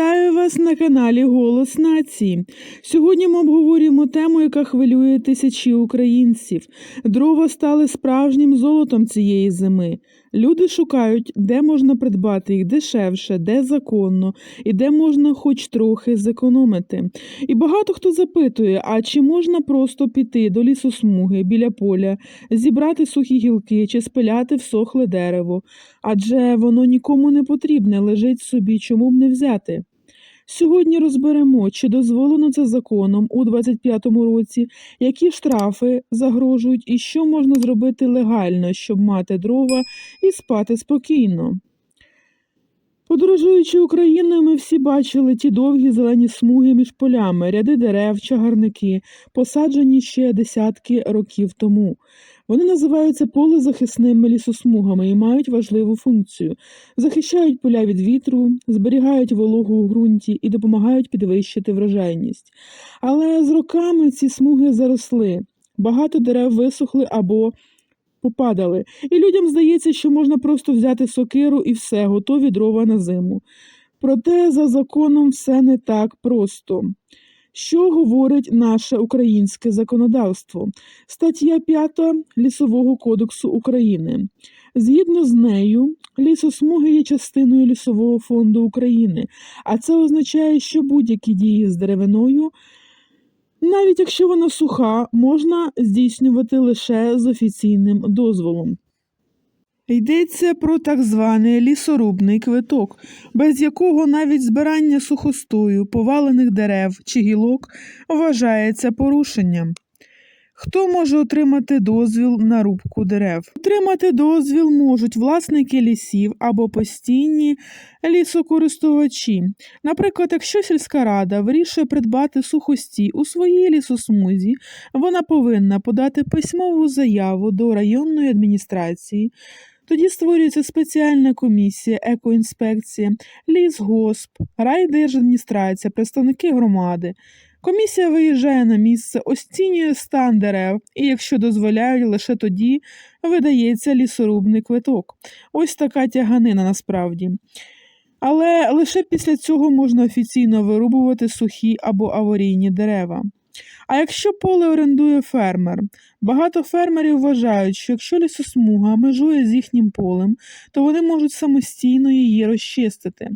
Вітаю вас на каналі Голос Нації. Сьогодні ми обговорюємо тему, яка хвилює тисячі українців. Дрова стали справжнім золотом цієї зими. Люди шукають, де можна придбати їх дешевше, де законно і де можна хоч трохи зекономити. І багато хто запитує: а чи можна просто піти до лісосмуги біля поля, зібрати сухі гілки чи спиляти всохле дерево? Адже воно нікому не потрібне, лежить собі, чому б не взяти. Сьогодні розберемо, чи дозволено це законом у 25-му році, які штрафи загрожують і що можна зробити легально, щоб мати дрова і спати спокійно. Подорожуючи Україною, ми всі бачили ті довгі зелені смуги між полями, ряди дерев, чагарники, посаджені ще десятки років тому. Вони називаються полезахисними лісосмугами і мають важливу функцію: захищають поля від вітру, зберігають вологу у ґрунті і допомагають підвищити врожайність. Але з роками ці смуги заросли, багато дерев висохли або попадали, і людям здається, що можна просто взяти сокиру і все, готові дрова на зиму. Проте за законом все не так просто. Що говорить наше українське законодавство? Стаття 5 Лісового кодексу України. Згідно з нею, лісосмуги є частиною лісового фонду України, а це означає, що будь-які дії з деревиною, навіть якщо вона суха, можна здійснювати лише з офіційним дозволом. Йдеться про так званий лісорубний квиток, без якого навіть збирання сухостою, повалених дерев чи гілок вважається порушенням. Хто може отримати дозвіл на рубку дерев? Отримати дозвіл можуть власники лісів або постійні лісокористувачі. Наприклад, якщо сільська рада вирішує придбати сухості у своїй лісосмузі, вона повинна подати письмову заяву до районної адміністрації. Тоді створюється спеціальна комісія, екоінспекція, лісгосп, райдержадміністрація, представники громади. Комісія виїжджає на місце, оцінює стан дерев і, якщо дозволяють, лише тоді видається лісорубний квиток. Ось така тяганина насправді. Але лише після цього можна офіційно вирубувати сухі або аварійні дерева. А якщо поле орендує фермер, багато фермерів вважають, що якщо лісосмуга межує з їхнім полем, то вони можуть самостійно її розчистити.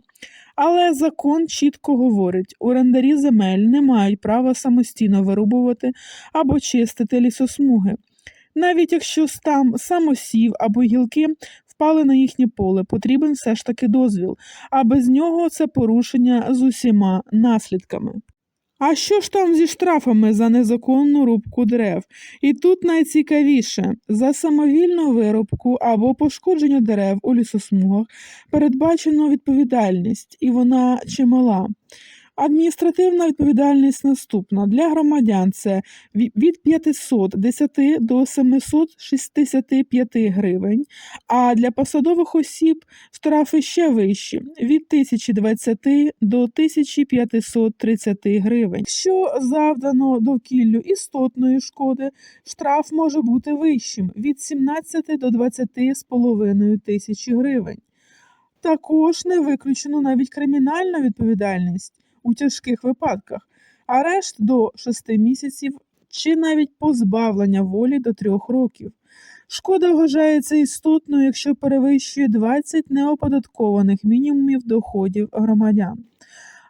Але закон чітко говорить, орендарі земель не мають права самостійно вирубувати або чистити лісосмуги. Навіть якщо там самосів або гілки впали на їхнє поле, потрібен все ж таки дозвіл, а без нього це порушення з усіма наслідками. А що ж там зі штрафами за незаконну рубку дерев? І тут найцікавіше за самовільну вирубку або пошкодження дерев у лісосмугах передбачено відповідальність, і вона чимала. Адміністративна відповідальність наступна для громадян це від 510 до 765 гривень, а для посадових осіб штрафи ще вищі від 1020 до 1530 гривень. Що завдано довкіллю істотної шкоди, штраф може бути вищим від 17 до 20,5 тисячі гривень. Також не виключено навіть кримінальна відповідальність у тяжких випадках, арешт до 6 місяців чи навіть позбавлення волі до 3 років. Шкода вважається істотною, якщо перевищує 20 неоподаткованих мінімумів доходів громадян.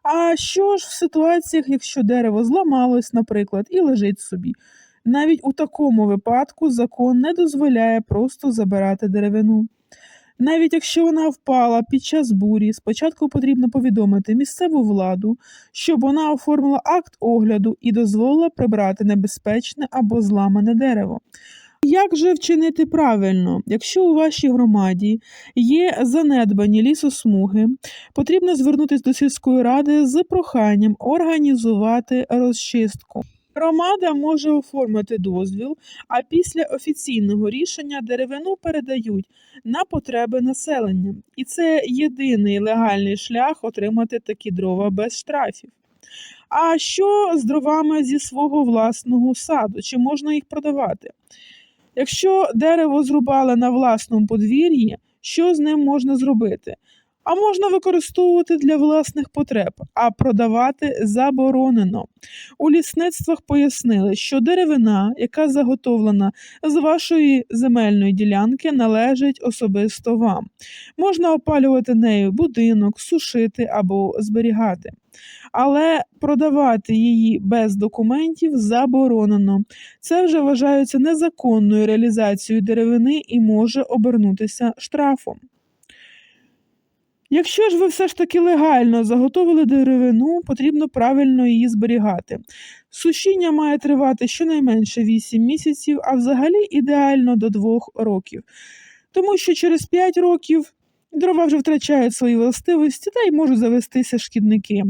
А що ж в ситуаціях, якщо дерево зламалось, наприклад, і лежить собі? Навіть у такому випадку закон не дозволяє просто забирати деревину. Навіть якщо вона впала під час бурі, спочатку потрібно повідомити місцеву владу, щоб вона оформила акт огляду і дозволила прибрати небезпечне або зламане дерево. Як же вчинити правильно, якщо у вашій громаді є занедбані лісосмуги, потрібно звернутися до сільської ради з проханням організувати розчистку. Громада може оформити дозвіл, а після офіційного рішення деревину передають на потреби населення. І це єдиний легальний шлях отримати такі дрова без штрафів. А що з дровами зі свого власного саду? Чи можна їх продавати? Якщо дерево зрубали на власному подвір'ї, що з ним можна зробити? А можна використовувати для власних потреб, а продавати заборонено. У лісництвах пояснили, що деревина, яка заготовлена з вашої земельної ділянки, належить особисто вам. Можна опалювати нею будинок, сушити або зберігати. Але продавати її без документів заборонено. Це вже вважається незаконною реалізацією деревини і може обернутися штрафом. Якщо ж ви все ж таки легально заготовили деревину, потрібно правильно її зберігати. Сушіння має тривати щонайменше 8 місяців, а взагалі ідеально до 2 років. Тому що через 5 років дрова вже втрачають свої властивості та й можуть завестися шкідники.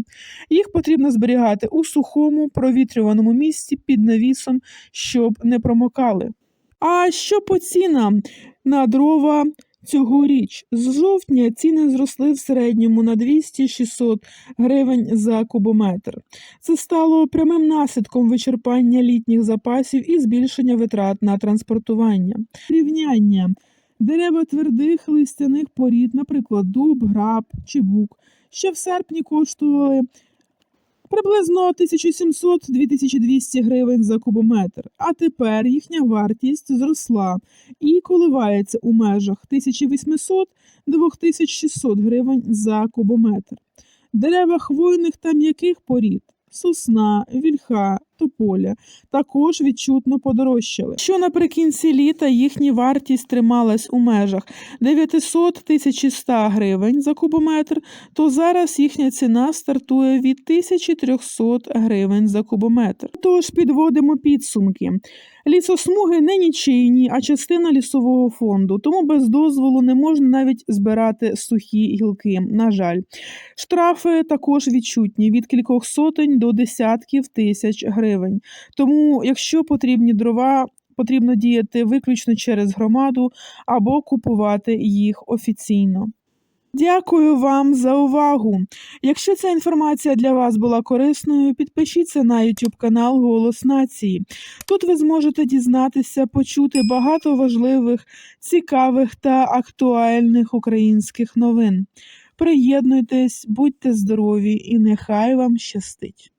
Їх потрібно зберігати у сухому, провітрюваному місці під навісом, щоб не промокали. А що по цінам на дрова цьогоріч? З жовтня ціни зросли в середньому на 200-600 гривень за кубометр. Це стало прямим наслідком вичерпання літніх запасів і збільшення витрат на транспортування. Рівняння дерева твердих листяних порід, наприклад, дуб, граб чи бук, ще в серпні коштували приблизно 1700-2200 гривень за кубометр, а тепер їхня вартість зросла і коливається у межах 1800-2600 гривень за кубометр. Дерева хвойних та м'яких порід сосна, вільха, тополя також відчутно подорожчали. Що наприкінці літа їхня вартість трималась у межах 900-1100 гривень за кубометр, то зараз їхня ціна стартує від 1300 гривень за кубометр. Тож підводимо підсумки. Лісосмуги не нічийні, а частина лісового фонду, тому без дозволу не можна навіть збирати сухі гілки. На жаль, штрафи також відчутні від кількох сотень до десятків тисяч гривень. Тому, якщо потрібні дрова, потрібно діяти виключно через громаду або купувати їх офіційно. Дякую вам за увагу. Якщо ця інформація для вас була корисною, підпишіться на YouTube канал Голос Нації. Тут ви зможете дізнатися, почути багато важливих, цікавих та актуальних українських новин. Приєднуйтесь, будьте здорові і нехай вам щастить!